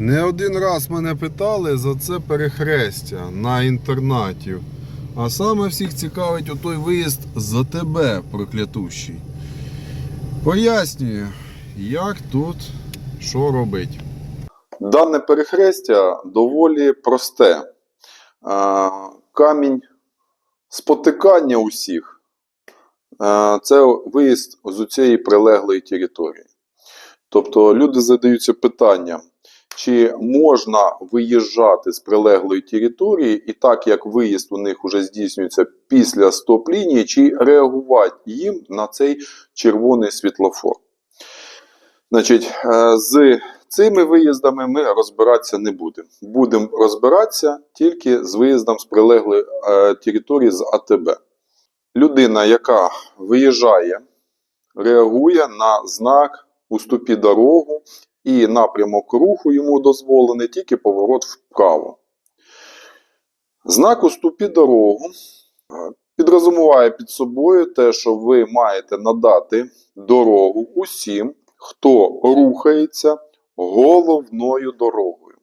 Не один раз мене питали за це перехрестя на інтернаті. А саме всіх цікавить отой виїзд за тебе, проклятущий. Пояснюю, як тут що робить. Дане перехрестя доволі просте. Камінь спотикання усіх. Це виїзд з цієї прилеглої території. Тобто люди задаються питанням, чи можна виїжджати з прилеглої території, і так як виїзд у них вже здійснюється після стоп-лінії, чи реагувати їм на цей червоний світлофор. Значить, е, з цими виїздами ми розбиратися не будемо. Будемо розбиратися тільки з виїздом з прилеглої е, території з АТБ. Людина, яка виїжджає, реагує на знак уступі дорогу і напрямок руху йому дозволений тільки поворот вправо. Знак уступі дорогу підрозуміває під собою те, що ви маєте надати дорогу усім, хто рухається головною дорогою.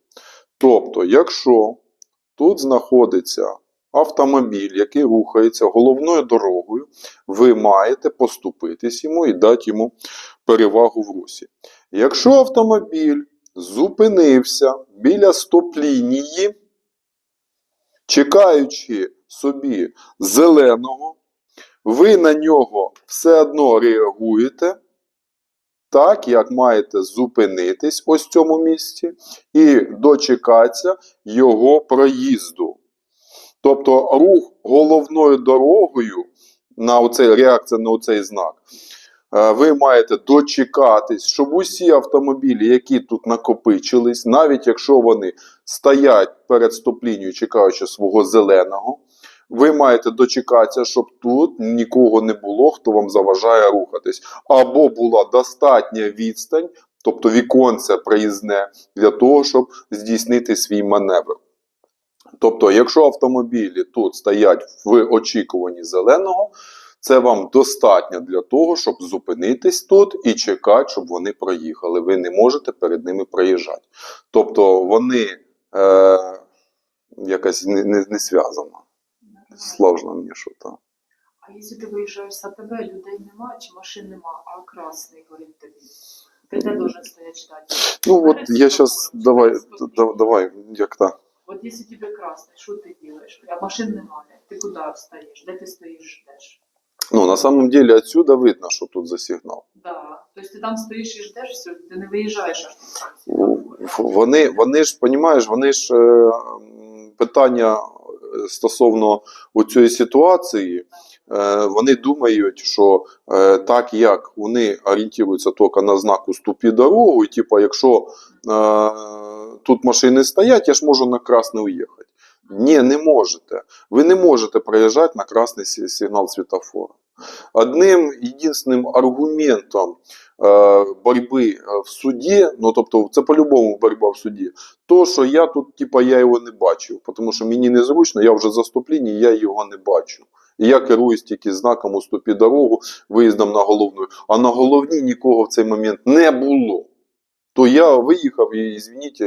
Тобто, якщо тут знаходиться автомобіль, який рухається головною дорогою, ви маєте поступитись йому і дати йому перевагу в русі. Якщо автомобіль зупинився біля стоп-лінії, чекаючи собі зеленого, ви на нього все одно реагуєте так, як маєте зупинитись ось цьому місці і дочекатися його проїзду. Тобто рух головною дорогою на оцей, реакція на оцей знак. Е, Ви маєте дочекатись, щоб усі автомобілі, які тут накопичились, навіть якщо вони стоять перед стоп-лінією, чекаючи свого зеленого, ви маєте дочекатися, щоб тут нікого не було, хто вам заважає рухатись. Або була достатня відстань, тобто віконце проїзне, для того, щоб здійснити свій маневр. Тобто, якщо автомобілі тут стоять в очікуванні зеленого, це вам достатньо для того, щоб зупинитись тут і чекати, щоб вони проїхали. Ви не можете перед ними проїжджати. Тобто вони е, якось не, не, не зв'язано. Сложно мені що то. А якщо ти виїжджаєш з АТБ, людей немає чи машин нема, а красний горить тобі. Ти де должен стоять ждать? Ну от я зараз давай, да- давай, як так. От якщо тебе красний, що ти робиш? А машин немає. Ти куди встаєш? Де ти стоїш, ждеш? Ну, на самом деле отсюда видно, що тут за сигнал. Да. Тобто ти там стоїш і ждеш, все, ти не виїжджаєш аж Ну. Вони, вони ж, понімаєш, вони ж е, питання е, стосовно цієї ситуації, е, вони думають, що е, так як вони орієнтуються тільки на знак уступі дорогу, і типу, якщо е, тут машини стоять, я ж можу на красний уїхати. Ні, не можете. Ви не можете проїжджати на красний сигнал світофора. Одним єдинственним аргументом е, боротьби е, в суді, ну тобто це по-любому боротьба в суді, то, що я тут, типа, я його не бачив, тому що мені незручно, я вже заступлінні, я його не бачу. І я керуюсь тільки знаком уступі дорогу, виїздом на головну. А на головній нікого в цей момент не було. То я виїхав і, звініть,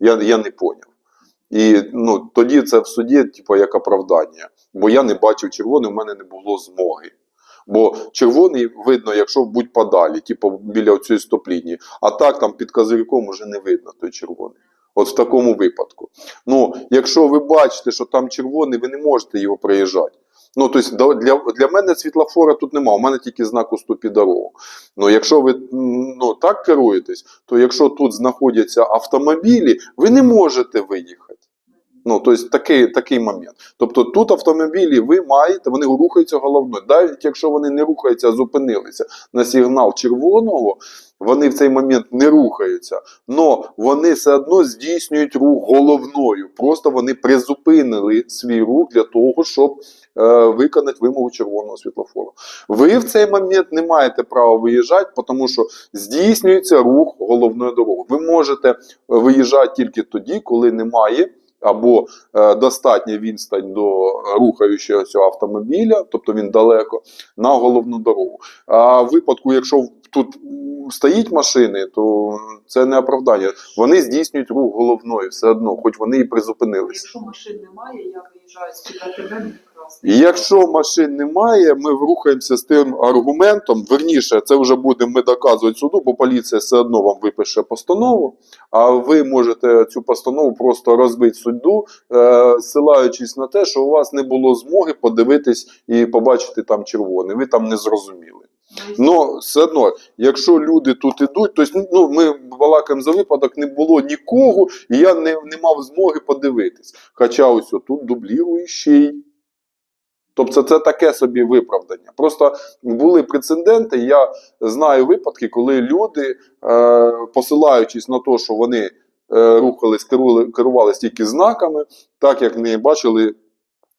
я, я не поняв. І ну, тоді це в суді, типу, як оправдання. Бо я не бачив червоний, у мене не було змоги. Бо червоний видно, якщо будь подалі, типу біля цієї стоп-лінії. А так там під козирьком уже не видно той червоний. От в такому випадку. Ну, якщо ви бачите, що там червоний, ви не можете його проїжджати. Ну, тобто для, для мене світлофора тут немає, у мене тільки знак уступі дорогу. Ну, якщо ви ну, так керуєтесь, то якщо тут знаходяться автомобілі, ви не можете виїхати. Ну, тобто такий, такий момент. Тобто тут автомобілі ви маєте, вони рухаються головною. Навіть якщо вони не рухаються, а зупинилися на сигнал червоного, вони в цей момент не рухаються. але вони все одно здійснюють рух головною. Просто вони призупинили свій рух для того, щоб е, виконати вимогу червоного світлофору. Ви в цей момент не маєте права виїжджати, тому що здійснюється рух головною дорогою. Ви можете виїжджати тільки тоді, коли немає або е, достатня відстань до рухаючогося автомобіля, тобто він далеко, на головну дорогу. А в випадку, якщо тут стоїть машини, то це не оправдання. Вони здійснюють рух головною все одно, хоч вони і призупинилися. Якщо машин немає, я виїжджаю з. І якщо машин немає, ми рухаємося з тим аргументом. Верніше, це вже будемо ми доказувати суду, бо поліція все одно вам випише постанову. А ви можете цю постанову просто розбити судду, е, ссилаючись на те, що у вас не було змоги подивитись і побачити там червоне. Ви там не зрозуміли. Ну, все одно, якщо люди тут ідуть, то ну, ми балакаємо за випадок, не було нікого, і я не, не мав змоги подивитись. Хоча ось тут дублірує. Тобто це таке собі виправдання. Просто були прецеденти. Я знаю випадки, коли люди, е, посилаючись на те, що вони е, рухались, керували, керувалися тільки знаками, так як не бачили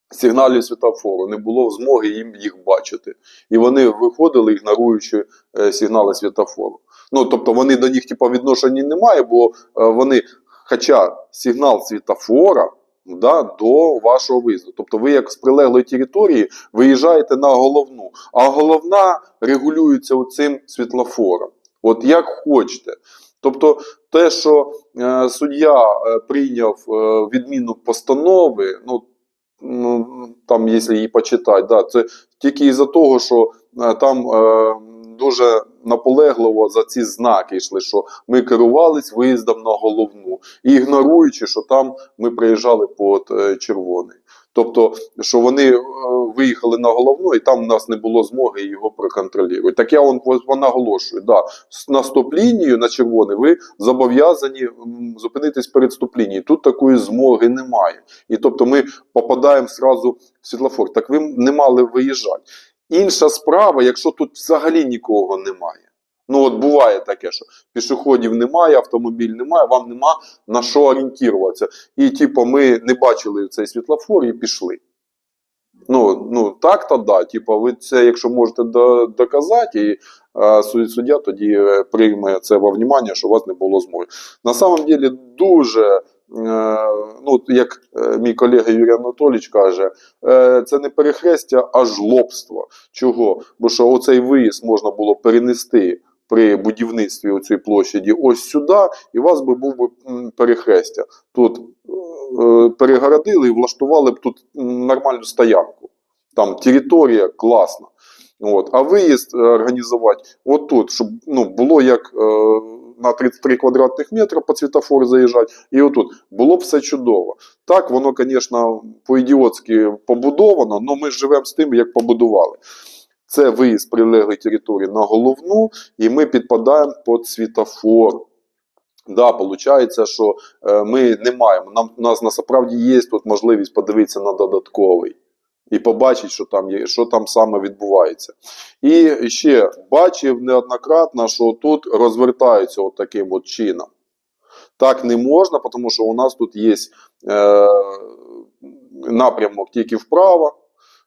сигналів світофору, не було змоги їм їх бачити. І вони виходили, ігноруючи е, сигнали світофору. Ну, тобто вони до них типу, відношення немає, бо е, вони, хоча сигнал світофора да, до вашого виїзду. Тобто ви як з прилеглої території виїжджаєте на головну, а головна регулюється оцим світлофором. От як хочете. Тобто те, що е, суддя е, прийняв е, відміну постанови, ну, ну там, якщо її почитати, да, це тільки із-за того, що е, там е, дуже наполегливо за ці знаки йшли, що ми керувались виїздом на головну, ігноруючи, що там ми приїжджали під е, червоний. Тобто, що вони е, виїхали на головну, і там у нас не було змоги його проконтролювати. Так я вон наголошую, да, на стоп-лінію на червоний ви зобов'язані зупинитись перед стоп-лінією. Тут такої змоги немає. І тобто ми попадаємо зразу в світлофор. Так ви не мали виїжджати. Інша справа, якщо тут взагалі нікого немає. Ну от буває таке, що пішоходів немає, автомобіль немає, вам нема на що орієнтуватися. І типу, ми не бачили цей світлофор і пішли. Ну, ну так то да. Типу, ви це, якщо можете до- доказати, і е, суддя тоді е, прийме це во внимання, що у вас не було змоги. На самом деле дуже, е, ну як е, мій колега Юрій Анатолійович каже, це не перехрестя, а жлобство. Чого? Бо що оцей виїзд можна було перенести при будівництві цієї площаді ось сюди, і у вас би був би перехрестя. Тут е, перегородили і влаштували б тут нормальну стоянку. Там територія класна. От. А виїзд е, організувати от тут, щоб ну, було як е, на 33 квадратних метри по світофору заїжджати, і отут було б все чудово. Так, воно, звісно, по-ідіотськи побудовано, але ми живемо з тим, як побудували. Це виїзд прилеглої території на головну, і ми підпадаємо під світофор. Да, получається, що е, ми не маємо. Нам у нас насправді є тут можливість подивитися на додатковий і побачити, що там є, що там саме відбувається. І ще бачив неоднократно, що тут розвертаються от таким от чином. Так не можна, тому що у нас тут є е, напрямок тільки вправо,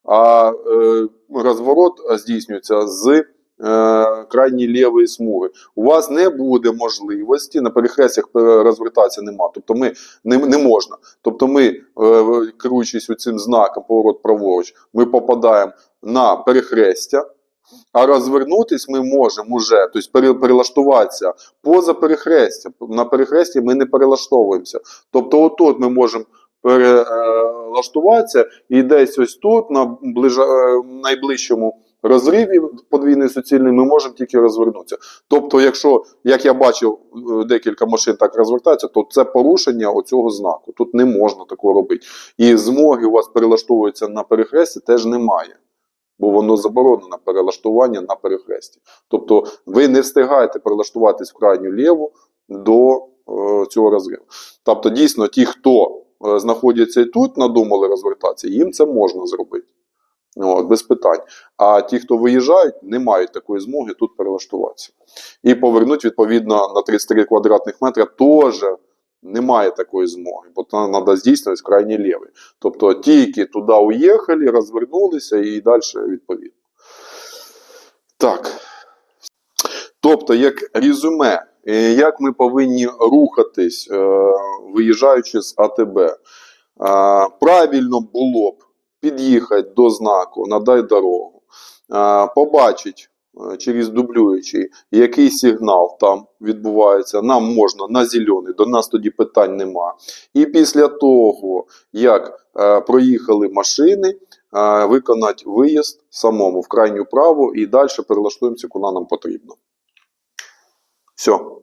а е, розворот здійснюється з е, крайньої лівої смуги. У вас не буде можливості на перехрестях розвертатися нема. Тобто ми не, не можна. Тобто ми, е, керуючись цим знаком поворот праворуч, ми попадаємо на перехрестя. А розвернутись ми можемо вже, тобто перелаштуватися поза перехрестя. На перехресті ми не перелаштовуємося. Тобто, отут ми можемо перелаштуватися і десь ось тут, на ближа, е, найближчому розриві подвійний суцільний, ми можемо тільки розвернутися. Тобто, якщо, як я бачив, е, декілька машин так розвертаються, то це порушення оцього знаку. Тут не можна такого робити. І змоги у вас перелаштовуватися на перехресті теж немає. Бо воно заборонено перелаштування на перехресті. Тобто ви не встигаєте перелаштуватись в крайню ліву до е, цього розриву. Тобто, дійсно, ті, хто знаходяться і тут, надумали розвертатися, їм це можна зробити. От, без питань. А ті, хто виїжджають, не мають такої змоги тут перелаштуватися. І повернуть, відповідно, на 33 квадратних метра теж немає такої змоги, бо там треба здійснювати крайній лівий. Тобто тільки туди уїхали, розвернулися і далі відповідно. Так. Тобто, як резюме, е, як ми повинні рухатись, е, виїжджаючи з АТБ, Е, правильно було б під'їхати до знаку, надай дорогу, е, побачити е, через дублюючий, який сигнал там відбувається, нам можна на зелений, до нас тоді питань нема. І після того, як е, проїхали машини, е, виконати виїзд самому в крайню праву і далі перелаштуємося, куди нам потрібно. Все.